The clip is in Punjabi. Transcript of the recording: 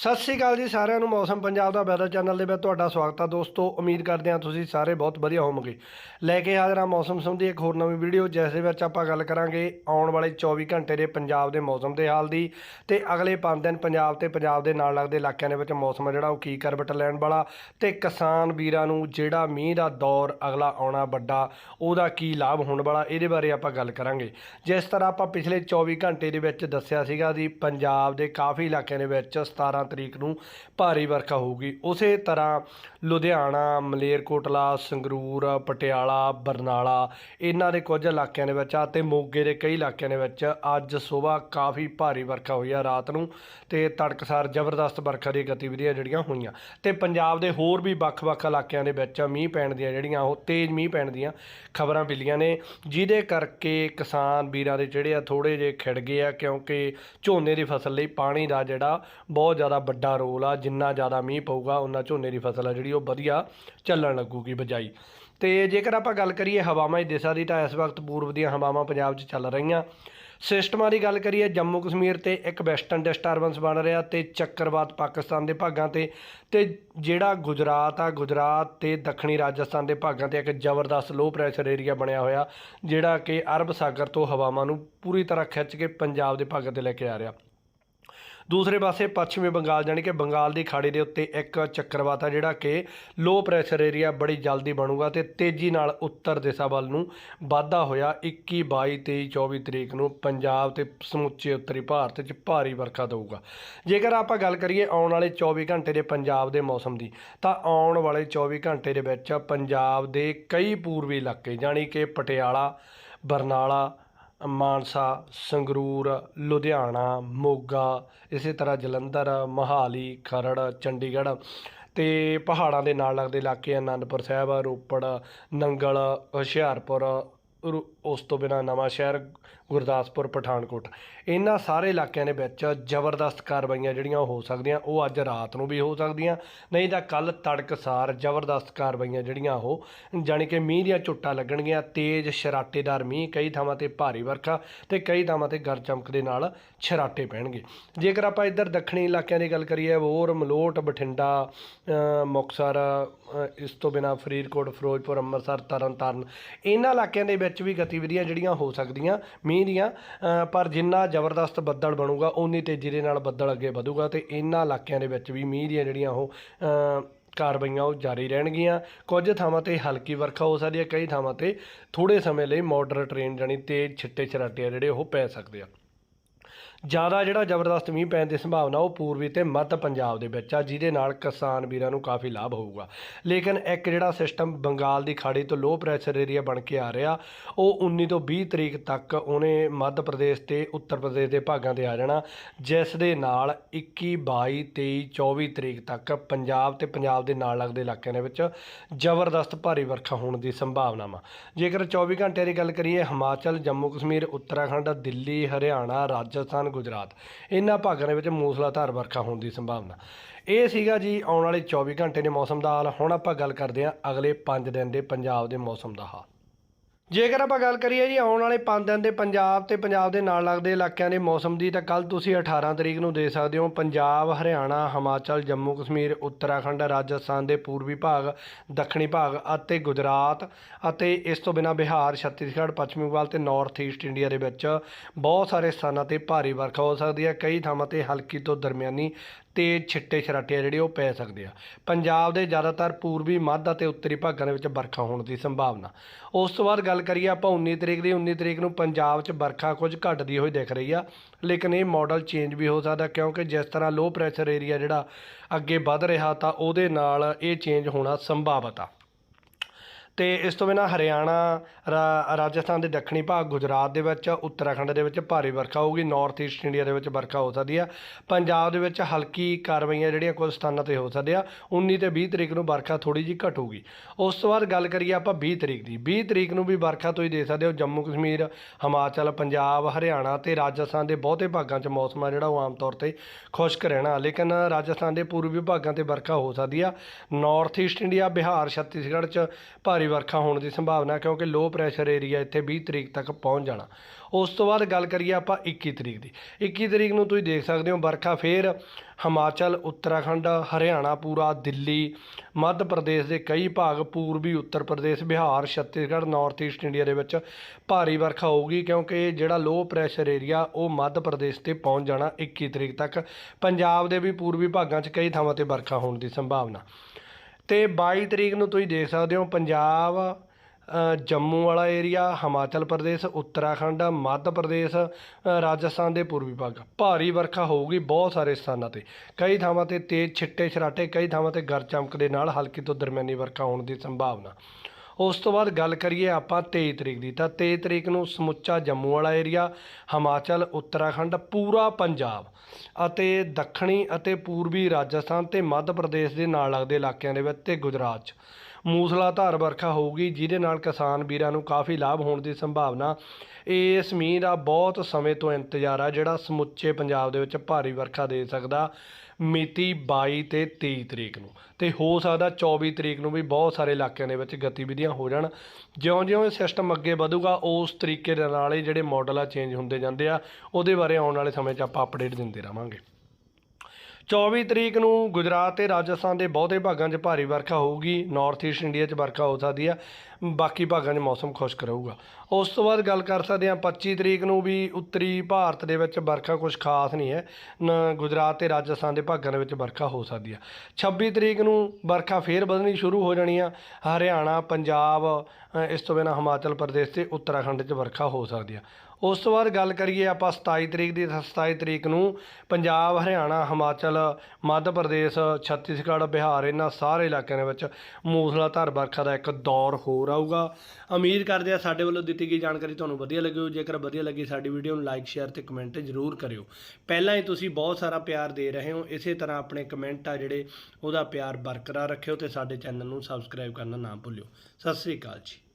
ਸਤਿ ਸ਼੍ਰੀ ਅਕਾਲ ਜੀ ਸਾਰਿਆਂ ਨੂੰ, ਮੌਸਮ ਪੰਜਾਬ ਦਾ ਵੈਦਰ ਚੈਨਲ ਦੇ ਵਿੱਚ ਤੁਹਾਡਾ ਸਵਾਗਤ ਹੈ ਦੋਸਤੋ। ਉਮੀਦ ਕਰਦੇ ਹਾਂ ਤੁਸੀਂ ਸਾਰੇ ਬਹੁਤ ਵਧੀਆ ਹੋਵੋਗੇ। ਲੈ ਕੇ ਹਾਜ਼ਰ ਹਾਂ ਮੌਸਮ ਸੰਬੰਧੀ ਇੱਕ ਹੋਰ ਨਵੀਂ ਵੀਡੀਓ, ਜਿਸ ਦੇ ਵਿੱਚ ਆਪਾਂ ਗੱਲ ਕਰਾਂਗੇ ਆਉਣ ਵਾਲੇ 24 ਘੰਟੇ ਦੇ ਪੰਜਾਬ ਦੇ ਮੌਸਮ ਦੇ ਹਾਲ ਦੀ ਤੇ ਅਗਲੇ 5 ਦਿਨ ਪੰਜਾਬ ਤੇ ਪੰਜਾਬ ਦੇ ਨਾਲ ਲੱਗਦੇ ਇਲਾਕਿਆਂ ਦੇ ਵਿੱਚ ਮੌਸਮ ਹੈ ਜਿਹੜਾ ਉਹ ਕੀ ਕਰਵਟ ਲੈਣ ਵਾਲਾ ਤੇ ਕਿਸਾਨ ਵੀਰਾਂ ਨੂੰ ਜਿਹੜਾ ਮੀਂਹ ਦਾ ਦੌਰ ਅਗਲਾ ਆਉਣਾ ਵੱਡਾ, ਉਹਦਾ ਕੀ ਲਾਭ ਹੋਣ ਵਾਲਾ, ਇਹਦੇ ਬਾਰੇ ਆਪਾਂ ਗੱਲ ਕਰਾਂਗੇ। ਜਿਸ ਤਰ੍ਹਾਂ ਆਪਾਂ ਪਿਛਲੇ 24 ਘੰਟੇ ਦੇ ਵਿੱਚ ਦੱਸਿਆ ਸੀਗਾ ਜੀ, ਪੰਜਾਬ ਦੇ ਕਾਫੀ ਇਲਾਕਿਆਂ ਦੇ ਵਿੱਚ 17 ਤਰੀਕ ਨੂੰ ਭਾਰੀ ਵਰਖਾ ਹੋਊਗੀ। ਉਸੇ ਤਰ੍ਹਾਂ ਲੁਧਿਆਣਾ, ਮਲੇਰਕੋਟਲਾ, ਸੰਗਰੂਰ, ਪਟਿਆਲਾ, ਬਰਨਾਲਾ, ਇਹਨਾਂ ਦੇ ਕੁਝ ਇਲਾਕਿਆਂ ਦੇ ਵਿੱਚ ਆ ਤੇ ਮੋਗੇ ਦੇ ਕਈ ਇਲਾਕਿਆਂ ਦੇ ਵਿੱਚ ਅੱਜ ਸਵੇਰ ਕਾਫੀ ਭਾਰੀ ਵਰਖਾ ਹੋਈ ਆ ਰਾਤ ਨੂੰ ਤੇ ਤੜਕਸਾਰ ਜ਼ਬਰਦਸਤ ਵਰਖਾ ਦੀਆਂ ਗਤੀਵਿਧੀਆਂ ਜਿਹੜੀਆਂ ਹੋਈਆਂ। ਤੇ ਪੰਜਾਬ ਦੇ ਹੋਰ ਵੀ ਵੱਖ-ਵੱਖ ਇਲਾਕਿਆਂ ਦੇ ਵਿੱਚ ਮੀਂਹ ਪੈਣ ਦੀਆਂ ਜਿਹੜੀਆਂ ਉਹ ਤੇਜ਼ ਮੀਂਹ ਪੈਣ ਦੀਆਂ ਖਬਰਾਂ ਮਿਲੀਆਂ ਨੇ, ਜਿਹਦੇ ਕਰਕੇ ਕਿਸਾਨ ਵੀਰਾਂ ਦੇ ਜਿਹੜੇ ਆ ਥੋੜੇ ਜਿਹੇ ਖਿੜ ਗਏ ਆ ਕਿਉਂਕਿ ਝੋਨੇ ਦੀ ਫਸਲ ਲਈ ਪਾਣੀ ਦਾ ਜਿਹੜਾ ਬਹੁਤ ਜ਼ਿਆਦਾ ਵੱਡਾ ਰੋਲ ਆ, ਜਿੰਨਾ ਜ਼ਿਆਦਾ ਮੀਂਹ ਪਊਗਾ ਉਹਨਾਂ ਝੋਨੇ ਦੀ ਫਸਲ ਆ ਜਿਹੜੀ, ਉਹ ਵਧੀਆ ਚੱਲਣ ਲੱਗੂਗੀ ਬਜਾਈ। ਤੇ ਜੇਕਰ ਆਪਾਂ ਗੱਲ ਕਰੀਏ ਹਵਾਵਾਂ ਦੀ ਦਿਸ਼ਾ ਦੀ, ਤਾਂ ਇਸ ਵਕਤ ਪੂਰਬ ਦੀਆਂ ਹਵਾਵਾਂ ਪੰਜਾਬ 'ਚ ਚੱਲ ਰਹੀਆਂ। ਸਿਸਟਮਾਂ ਦੀ ਗੱਲ ਕਰੀਏ, ਜੰਮੂ ਕਸ਼ਮੀਰ ਤੇ ਇੱਕ ਵੈਸਟਰਨ ਡਿਸਟਰਬੈਂਸ ਬਣ ਰਿਹਾ ਤੇ ਚੱਕਰਵਾਤ ਪਾਕਿਸਤਾਨ ਦੇ ਭਾਗਾਂ ਤੇ ਤੇ ਜਿਹੜਾ ਗੁਜਰਾਤ ਆ, ਗੁਜਰਾਤ ਤੇ ਦੱਖਣੀ ਰਾਜਸਥਾਨ ਦੇ ਭਾਗਾਂ ਤੇ ਇੱਕ ਜ਼ਬਰਦਸਤ ਲੋ ਪ੍ਰੈਸ਼ਰ ਏਰੀਆ ਬਣਿਆ ਹੋਇਆ, ਜਿਹੜਾ ਕਿ ਅਰਬ ਸਾਗਰ ਤੋਂ ਹਵਾਵਾਂ ਨੂੰ ਪੂਰੀ ਤਰ੍ਹਾਂ ਖਿੱਚ ਕੇ ਪੰਜਾਬ ਦੇ ਭਾਗਾਂ ਤੇ ਲੈ ਕੇ ਆ ਰਿਹਾ। ਦੂਸਰੇ ਪਾਸੇ ਪੱਛਮੀ ਬੰਗਾਲ ਜਾਨੀ ਕਿ ਬੰਗਾਲ ਦੀ ਖਾੜੀ ਦੇ ਉੱਤੇ ਇੱਕ ਚੱਕਰਵਾਤ ਆ ਜਿਹੜਾ ਕਿ ਲੋ ਪ੍ਰੈਸ਼ਰ ਏਰੀਆ ਬੜੀ ਜਲਦੀ ਬਣੂਗਾ ਤੇ ਤੇਜ਼ੀ ਨਾਲ ਉੱਤਰ ਦਿਸ਼ਾ ਵੱਲ ਨੂੰ ਵਾਧਾ ਹੋਇਆ 21 22 23 24 ਤਰੀਕ ਨੂੰ ਪੰਜਾਬ ਤੇ ਸਮੁੱਚੇ ਉੱਤਰੀ ਭਾਰਤ 'ਚ ਭਾਰੀ ਵਰਖਾ ਦਊਗਾ। ਜੇਕਰ ਆਪਾਂ ਗੱਲ ਕਰੀਏ ਆਉਣ ਵਾਲੇ 24 ਘੰਟੇ ਦੇ ਪੰਜਾਬ ਦੇ ਮੌਸਮ ਦੀ, ਤਾਂ ਆਉਣ ਵਾਲੇ 24 ਘੰਟੇ ਦੇ ਵਿੱਚ ਪੰਜਾਬ ਦੇ ਕਈ ਪੂਰਬੀ ਇਲਾਕੇ ਜਾਨੀ ਕਿ ਪਟਿਆਲਾ, ਬਰਨਾਲਾ ਮਾਨਸਾ, ਸੰਗਰੂਰ, ਲੁਧਿਆਣਾ, ਮੋਗਾ, ਇਸੇ ਤਰ੍ਹਾਂ ਜਲੰਧਰ, ਮੋਹਾਲੀ, ਖਰੜ, ਚੰਡੀਗੜ੍ਹ ਤੇ ਪਹਾੜਾਂ ਦੇ ਨਾਲ ਲੱਗਦੇ ਇਲਾਕੇ ਆਨੰਦਪੁਰ ਸਾਹਿਬ, ਰੋਪੜ, ਨੰਗਲ, ਹੁਸ਼ਿਆਰਪੁਰ, ਰੁ- ਉਸ ਤੋਂ ਬਿਨਾਂ ਨਵਾਂ ਸ਼ਹਿਰ ਗੁਰਦਾਸਪੁਰ ਪਠਾਨਕੋਟ। ਇਹਨਾਂ ਸਾਰੇ ਇਲਾਕਿਆਂ ਦੇ ਵਿੱਚ ਜ਼ਬਰਦਸਤ ਕਾਰਵਾਈਆਂ ਜਿਹੜੀਆਂ ਉਹ ਹੋ ਸਕਦੀਆਂ ਉਹ ਅੱਜ ਰਾਤ ਨੂੰ ਵੀ ਹੋ ਸਕਦੀਆਂ ਨਹੀਂ ਤਾਂ ਕੱਲ ਤੜਕਸਾਰ ਜ਼ਬਰਦਸਤ ਕਾਰਵਾਈਆਂ ਜਿਹੜੀਆਂ ਉਹ ਜਾਣੀ ਕਿ ਮੀਂਹ ਦੀਆਂ ਝੁੱਟਾਂ ਲੱਗਣਗੀਆਂ ਤੇਜ਼ ਸ਼ਰਾਟੇਦਾਰ ਮੀਂਹ ਕਈ ਥਾਵਾਂ ਤੇ ਭਾਰੀ ਵਰਖਾ ਤੇ ਕਈ ਥਾਵਾਂ ਤੇ ਗਰਜ ਚਮਕ ਦੇ ਨਾਲ ਛਰਾਟੇ ਪੈਣਗੇ। ਜੇਕਰ ਆਪਾਂ ਇੱਧਰ ਦੱਖਣੀ ਇਲਾਕਿਆਂ ਦੀ ਗੱਲ ਕਰੀਏ ਹੋਰ ਮਲੋਟ ਬਠਿੰਡਾ ਅ, ਮੁਕਤਸਰ ਇਸ ਤੋਂ ਬਿਨਾਂ ਫਰੀਦਕੋਟ ਫਿਰੋਜ਼ਪੁਰ ਅੰਮ੍ਰਿਤਸਰ ਤਰਨਤਾਰਨ ਇਹਨਾਂ ਇਲਾਕਿਆਂ ਦੇ ਵਿੱਚ ਵੀ ਗਤੀਵਿਧੀਆਂ ਜਿਹੜੀਆਂ ਹੋ ਸਕਦੀਆਂ ਮੀਂਹ ਮੀਂਹ ਦੀਆਂ ਪਰ ਜਿੰਨਾ ਜ਼ਬਰਦਸਤ ਬੱਦਲ ਬਣੂਗਾ ਉਨੀ ਤੇਜ਼ੀ ਦੇ ਨਾਲ ਬੱਦਲ ਅੱਗੇ ਵਧੂਗਾ ਤੇ ਇਹਨਾਂ ਇਲਾਕਿਆਂ ਦੇ ਵਿੱਚ ਵੀ ਮੀਂਹ ਦੀਆਂ ਜਿਹੜੀਆਂ ਉਹ ਕਾਰਵਾਈਆਂ ਉਹ ਜਾਰੀ ਰਹਿਣਗੀਆਂ। ਕੁਝ ਥਾਵਾਂ ਤੇ ਹਲਕੀ ਵਰਖਾ ਹੋ ਸਕਦੀ ਹੈ, ਕਈ ਥਾਵਾਂ ਤੇ ਥੋੜੇ ਸਮੇਂ ਲਈ ਮਾਡਰੇਟ ਰੇਨ ਜਾਣੀ ਤੇਜ਼ ਛਿੱਟੇ ਛਰਾਟੇ ਆ ਜਿਹੜੇ ਉਹ ਪੈ ਸਕਦੇ ਆ। ਜ਼ਿਆਦਾ ਜਿਹੜਾ ਜ਼ਬਰਦਸਤ ਮੀਂਹ ਪੈਣ ਦੀ ਸੰਭਾਵਨਾ ਉਹ ਪੂਰਬੀ ਤੇ ਮੱਧ ਪੰਜਾਬ ਦੇ ਵਿੱਚ ਆ, ਜਿਹਦੇ ਨਾਲ ਕਿਸਾਨ ਵੀਰਾਂ ਨੂੰ ਕਾਫੀ ਲਾਭ ਹੋਊਗਾ। ਲੇਕਿਨ ਇੱਕ ਜਿਹੜਾ ਸਿਸਟਮ ਬੰਗਾਲ ਦੀ ਖਾੜੀ ਤੋਂ ਲੋ ਪ੍ਰੈਸ਼ਰ ਏਰੀਆ ਬਣ ਕੇ ਆ ਰਿਹਾ, ਉਹ 19 ਤੋਂ 20 ਤਰੀਕ ਤੱਕ ਉਹਨੇ ਮੱਧ ਪ੍ਰਦੇਸ਼ ਤੇ ਉੱਤਰ ਪ੍ਰਦੇਸ਼ ਦੇ ਭਾਗਾਂ ਤੇ ਆ ਜਾਣਾ, ਜਿਸ ਦੇ ਨਾਲ 21 22 23 24 ਤਰੀਕ ਤੱਕ ਪੰਜਾਬ ਤੇ ਪੰਜਾਬ ਦੇ ਨਾਲ ਲੱਗਦੇ ਇਲਾਕਿਆਂ ਦੇ ਵਿੱਚ ਜ਼ਬਰਦਸਤ ਭਾਰੀ ਵਰਖਾ ਹੋਣ ਦੀ ਸੰਭਾਵਨਾ ਵਾ। ਜੇਕਰ 24 ਘੰਟਿਆਂ ਦੀ ਗੱਲ ਕਰੀਏ, ਹਿਮਾਚਲ, ਜੰਮੂ ਕਸ਼ਮੀਰ, ਉੱਤਰਾਖੰਡ, ਦਿੱਲੀ, ਹਰਿਆਣਾ, ਰਾਜਸਥਾਨ ਗੁਜਰਾਤ। ਇਹਨਾਂ ਭਾਗਾਂ ਦੇ ਵਿੱਚ ਮੂਸਲਾਧਾਰ ਵਰਖਾ ਹੋਣ ਦੀ ਸੰਭਾਵਨਾ। ਇਹ ਸੀਗਾ ਜੀ, ਆਉਣ ਵਾਲੇ 24 ਘੰਟੇ ਦੇ ਮੌਸਮ ਦਾ ਹਾਲ। ਹੁਣ ਆਪਾਂ ਗੱਲ ਕਰਦੇ ਹਾਂ ਅਗਲੇ 5 ਦਿਨ ਦੇ ਪੰਜਾਬ ਦੇ ਮੌਸਮ ਦਾ ਹਾਲ। ਜੇਕਰ ਆਪਾਂ ਗੱਲ ਕਰੀਏ ਜੀ, ਆਉਣ ਵਾਲੇ 5 ਦਿਨ ਦੇ ਪੰਜਾਬ ਤੇ ਪੰਜਾਬ ਦੇ ਨਾਲ ਲੱਗਦੇ ਇਲਾਕਿਆਂ ਦੇ ਮੌਸਮ ਦੀ, ਤਾਂ ਕੱਲ ਤੁਸੀਂ 18 ਤਰੀਕ ਨੂੰ ਦੇ ਸਕਦੇ ਹੋ, ਪੰਜਾਬ, ਹਰਿਆਣਾ, ਹਿਮਾਚਲ, ਜੰਮੂ, ਕਸ਼ਮੀਰ, ਉੱਤਰਾਖੰਡ, ਰਾਜਸਥਾਨ ਦੇ ਪੂਰਬੀ ਭਾਗ, ਦੱਖਣੀ ਭਾਗ ਅਤੇ ਗੁਜਰਾਤ ਅਤੇ ਇਸ ਤੋਂ ਬਿਨਾਂ ਬਿਹਾਰ, ਛੱਤੀਸਗੜ੍ਹ, ਪੱਛਮੀ ਬੰਗਾਲ ਤੇ ਨਾਰਥ ਈਸਟ ਇੰਡੀਆ ਦੇ ਵਿੱਚ ਬਹੁਤ ਸਾਰੇ ਸਥਾਨਾਂ ਤੇ ਭਾਰੀ ਵਰਖਾ ਹੋ ਸਕਦੀ ਹੈ। ਕਈ ਥਾਵਾਂ ਤੇ ਹਲਕੀ ਤੋਂ ਦਰਮਿਆਨੀ ਤੇ ਛਿੱਟੇ ਛਰਾਟੇ ਆ ਜਿਹੜੇ ਉਹ ਪੈ ਸਕਦੇ ਆ। ਪੰਜਾਬ ਦੇ ਜ਼ਿਆਦਾਤਰ ਪੂਰਬੀ, ਮੱਧ ਅਤੇ ਉੱਤਰੀ ਭਾਗਾਂ ਦੇ ਵਿੱਚ ਵਰਖਾ ਹੋਣ ਦੀ ਸੰਭਾਵਨਾ। ਉਸ ਤੋਂ ਬਾਅਦ ਗੱਲ ਕਰੀਏ ਆਪਾਂ 19 ਤਰੀਕ ਦੀ। 19 ਤਰੀਕ ਨੂੰ ਪੰਜਾਬ 'ਚ ਵਰਖਾ ਕੁਝ ਘਟਦੀ ਹੋਈ ਦਿਖ ਰਹੀ ਆ। ਲੇਕਿਨ ਇਹ ਮਾਡਲ ਚੇਂਜ ਵੀ ਹੋ ਸਕਦਾ ਕਿਉਂਕਿ ਜਿਸ ਤਰ੍ਹਾਂ ਲੋ ਪ੍ਰੈਸ਼ਰ ਏਰੀਆ ਜਿਹੜਾ ਅੱਗੇ ਵੱਧ ਰਿਹਾ ਤਾਂ ਉਹਦੇ ਨਾਲ ਇਹ ਚੇਂਜ ਹੋਣਾ ਸੰਭਾਵਤ ਆ। ਅਤੇ ਇਸ ਤੋਂ ਬਿਨਾਂ ਹਰਿਆਣਾ, ਰਾ- ਰਾਜਸਥਾਨ ਦੇ ਦੱਖਣੀ ਭਾਗ, ਗੁਜਰਾਤ ਦੇ ਵਿੱਚ, ਉੱਤਰਾਖੰਡ ਦੇ ਵਿੱਚ ਭਾਰੀ ਵਰਖਾ ਹੋਊਗੀ ਨਾਰਥ ਈਸਟ ਇੰਡੀਆ ਦੇ ਵਿੱਚ ਵਰਖਾ ਹੋ ਸਕਦੀ ਆ। ਪੰਜਾਬ ਦੇ ਵਿੱਚ ਹਲਕੀ ਕਾਰਵਾਈਆਂ ਜਿਹੜੀਆਂ ਕੁਝ ਸਥਾਨਾਂ ਤੇ ਹੋ ਸਕਦੇ ਆ। 19 ਤੇ 20 ਤਰੀਕ ਨੂੰ ਵਰਖਾ ਥੋੜੀ ਜਿਹੀ ਘਟੂਗੀ। ਉਸ ਤੋਂ ਬਾਅਦ ਗੱਲ ਕਰੀਏ ਆਪਾਂ 20 ਤਰੀਕ ਦੀ। 20 ਤਰੀਕ ਨੂੰ ਵੀ ਵਰਖਾ ਤੁਸੀਂ ਦੇਖ ਸਕਦੇ ਹੋ, ਜੰਮੂ ਕਸ਼ਮੀਰ, ਹਿਮਾਚਲ, ਪੰਜਾਬ, ਹਰਿਆਣਾ ਤੇ ਰਾਜਸਥਾਨ ਦੇ ਬਹੁਤੇ ਭਾਗਾਂ 'ਚ ਮੌਸਮ ਆ ਜਿਹੜਾ ਉਹ ਆਮ ਤੌਰ ਤੇ ਖੁਸ਼ਕ ਰਹਿਣਾ। ਲੇਕਿਨ ਰਾਜਸਥਾਨ ਦੇ ਪੂਰਬੀ ਭਾਗਾਂ ਤੇ ਵਰਖਾ ਹੋ ਸਕਦੀ ਆ। North east India Bihar, Chhattisgarh 'ਚ ਭਾਰੀ ਵਰਖਾ ਹੋਣ ਦੀ ਸੰਭਾਵਨਾ ਕਿਉਂਕਿ ਲੋ ਪ੍ਰੈਸ਼ਰ ਏਰੀਆ ਇੱਥੇ 20 ਤਰੀਕ ਤੱਕ ਪਹੁੰਚ ਜਾਣਾ। ਉਸ ਤੋਂ ਬਾਅਦ ਗੱਲ ਕਰੀਏ ਆਪਾਂ 21 ਤਰੀਕ ਦੀ। 21 ਤਰੀਕ ਨੂੰ ਤੁਸੀਂ ਦੇਖ ਸਕਦੇ ਹੋ ਵਰਖਾ ਫੇਰ ਹਿਮਾਚਲ, ਉੱਤਰਾਖੰਡ, ਹਰਿਆਣਾ, ਪੂਰਾ ਦਿੱਲੀ, ਮੱਧ ਪ੍ਰਦੇਸ਼ ਦੇ ਕਈ ਭਾਗ, ਪੂਰਬੀ Uttar Pradesh, Bihar, Chhattisgarh north east India ਦੇ ਵਿੱਚ ਭਾਰੀ ਵਰਖਾ ਹੋਊਗੀ ਕਿਉਂਕਿ ਜਿਹੜਾ ਲੋ ਪ੍ਰੈਸ਼ਰ ਏਰੀਆ ਉਹ ਮੱਧ ਪ੍ਰਦੇਸ਼ ਤੇ ਪਹੁੰਚ ਜਾਣਾ 21 ਤਰੀਕ ਤੱਕ। ਪੰਜਾਬ ਦੇ ਵੀ ਪੂਰਬੀ ਭਾਗਾਂ 'ਚ ਕਈ ਥਾਵਾਂ ਤੇ ਵਰਖਾ ਹੋਣ ਦੀ ਸੰਭਾਵਨਾ। ਅਤੇ ਬਾਈ ਤਰੀਕ ਨੂੰ ਤੁਸੀਂ ਦੇਖ ਸਕਦੇ ਹੋ ਪੰਜਾਬ ਜੰਮੂ ਵਾਲਾ ਏਰੀਆ ਹਿਮਾਚਲ ਪ੍ਰਦੇਸ਼, ਉੱਤਰਾਖੰਡ, ਮੱਧ ਪ੍ਰਦੇਸ਼ ਰਾਜਸਥਾਨ ਦੇ ਪੂਰਬੀ ਭਾਗ। ਭਾਰੀ ਵਰਖਾ ਹੋਊਗੀ ਬਹੁਤ ਸਾਰੇ ਸਥਾਨਾਂ ਤੇ। ਕਈ ਥਾਵਾਂ ਤੇ ਤੇਜ਼ ਛਿੱਟੇ ਛਰਾਟੇ ਕਈ ਥਾਵਾਂ ਤੇ ਗਰ ਚਮਕ ਦੇ ਨਾਲ ਹਲਕੀ ਤੋਂ ਦਰਮਿਆਨੀ ਵਰਖਾ ਹੋਣ ਦੀ ਸੰਭਾਵਨਾ। ਉਸ ਤੋਂ ਬਾਅਦ ਗੱਲ ਕਰੀਏ ਆਪਾਂ 23 ਤਰੀਕ ਦੀ। ਤਾਂ 23 ਤਰੀਕ ਨੂੰ ਸਮੁੱਚਾ ਜੰਮੂ ਵਾਲਾ ਏਰੀਆ, ਹਿਮਾਚਲ, ਉੱਤਰਾਖੰਡ, ਪੂਰਾ ਪੰਜਾਬ ਅਤੇ ਦੱਖਣੀ ਅਤੇ ਪੂਰਬੀ ਰਾਜਸਥਾਨ ਤੇ ਮੱਧ ਪ੍ਰਦੇਸ਼ ਦੇ ਨਾਲ ਲੱਗਦੇ ਇਲਾਕਿਆਂ ਦੇ ਵਿੱਚ ਤੇ ਗੁਜਰਾਤ 'ਚ। ਮੂਸਲਾਧਾਰ ਵਰਖਾ ਹੋਊਗੀ, ਜਿਹਦੇ ਨਾਲ ਕਿਸਾਨ ਵੀਰਾਂ ਨੂੰ ਕਾਫੀ ਲਾਭ ਹੋਣ ਦੀ ਸੰਭਾਵਨਾ। ਇਸ ਮੀਂਹ ਦਾ ਬਹੁਤ ਸਮੇਂ ਤੋਂ ਇੰਤਜ਼ਾਰ ਆ, ਜਿਹੜਾ ਸਮੁੱਚੇ ਪੰਜਾਬ ਦੇ ਵਿੱਚ ਭਾਰੀ ਵਰਖਾ ਦੇ ਸਕਦਾ। ਮਿਤੀ 22 ਤੇ 23 ਤਰੀਕ ਨੂੰ। ਤੇ ਹੋ ਸਕਦਾ 24 ਤਰੀਕ ਨੂੰ ਵੀ ਬਹੁਤ ਸਾਰੇ ਇਲਾਕਿਆਂ ਦੇ ਵਿੱਚ ਗਤੀਵਿਧੀਆਂ ਹੋ ਜਾਣ। ਜਿਉਂ-ਜਿਉਂ ਇਹ ਸਿਸਟਮ ਅੱਗੇ ਵਧੂਗਾ, ਉਸ ਤਰੀਕੇ ਦੇ ਨਾਲ ਇਹ ਜਿਹੜੇ ਮਾਡਲ ਆ ਚੇਂਜ ਹੁੰਦੇ ਜਾਂਦੇ ਆ, ਉਹਦੇ ਬਾਰੇ ਆਉਣ ਵਾਲੇ ਸਮੇਂ 'ਚ ਆਪਾਂ ਅਪਡੇਟ ਦਿੰਦੇ ਰਵਾਂਗੇ 24 ਤਰੀਕ ਨੂੰ ਗੁਜਰਾਤ ਤੇ ਰਾਜਸਥਾਨ ਦੇ ਬਹੁਤੇ ਭਾਗਾਂ 'ਚ ਭਾਰੀ ਵਰਖਾ ਹੋਊਗੀ ਨਾਰਥ ਈਸਟ ਇੰਡੀਆ 'ਚ ਵਰਖਾ ਹੋ ਸਕਦੀ ਆ, ਬਾਕੀ ਭਾਗਾਂ 'ਚ ਮੌਸਮ ਖੁਸ਼ਕ ਰਹੂਗਾ। ਉਸ ਤੋਂ ਬਾਅਦ ਗੱਲ ਕਰ ਸਕਦੇ ਹਾਂ 25 ਤਰੀਕ ਨੂੰ ਵੀ ਉੱਤਰੀ ਭਾਰਤ ਦੇ ਵਿੱਚ ਵਰਖਾ ਕੁਝ ਖਾਸ ਨਹੀਂ ਹੈ, ਨ- ਗੁਜਰਾਤ ਤੇ ਰਾਜਸਥਾਨ ਦੇ ਭਾਗਾਂ ਦੇ ਵਿੱਚ ਵਰਖਾ ਹੋ ਸਕਦੀ ਆ। 26 ਤਰੀਕ ਨੂੰ ਵਰਖਾ ਫੇਰ ਵਧਣੀ ਸ਼ੁਰੂ ਹੋ ਜਾਣੀ ਆ, ਹਰਿਆਣਾ, ਪੰਜਾਬ ਇਸ ਤੋਂ ਬਿਨਾਂ ਹਿਮਾਚਲ ਪ੍ਰਦੇਸ਼ ਤੇ ਉੱਤਰਾਖੰਡ 'ਚ ਵਰਖਾ ਹੋ ਸਕਦੀ ਆ। ਉਸ ਤੋਂ ਬਾਅਦ ਗੱਲ ਕਰੀਏ ਆਪਾਂ 27 ਤਰੀਕ ਦੀ, ਤਾਂ 27 ਤਰੀਕ ਨੂੰ ਪੰਜਾਬ, ਹਰਿਆਣਾ, ਹਿਮਾਚਲ, ਮੱਧ ਪ੍ਰਦੇਸ਼, ਛੱਤੀਸਗੜ੍ਹ, ਬਿਹਾਰ, ਇਹਨਾਂ ਸਾਰੇ ਇਲਾਕਿਆਂ ਦੇ ਵਿੱਚ ਮੂਸਲਾਧਾਰ ਵਰਖਾ ਦਾ ਇੱਕ ਦੌਰ ਹੋਰ ਆਊਗਾ। ਉਮੀਦ ਕਰਦੇ ਆ ਸਾਡੇ ਵੱਲੋਂ ਦਿੱਤੀ ਗਈ ਜਾਣਕਾਰੀ ਤੁਹਾਨੂੰ ਵਧੀਆ ਲੱਗੀ ਹੋ ਜੇਕਰ ਵਧੀਆ ਲੱਗੀ ਸਾਡੀ ਵੀਡੀਓ ਨੂੰ ਲਾਈਕ, ਸ਼ੇਅਰ ਤੇ ਕਮੈਂਟ ਜ਼ਰੂਰ ਕਰਿਓ। ਪਹਿਲਾਂ ਹੀ ਤੁਸੀਂ ਬਹੁਤ ਸਾਰਾ ਪਿਆਰ ਦੇ ਰਹੇ ਹੋ। ਇਸੇ ਤਰ੍ਹਾਂ ਆਪਣੇ ਕਮੈਂਟ ਆ ਜਿਹੜੇ ਉਹਦਾ ਪਿਆਰ ਬਰਕਰਾਰ ਰੱਖਿਓ ਤੇ ਸਾਡੇ ਚੈਨਲ ਨੂੰ ਸਬਸਕ੍ਰਾਈਬ ਕਰਨਾ ਨਾ ਭੁੱਲਿਓ। ਸਤਿ ਸ੍ਰੀ ਅਕਾਲ ਜੀ।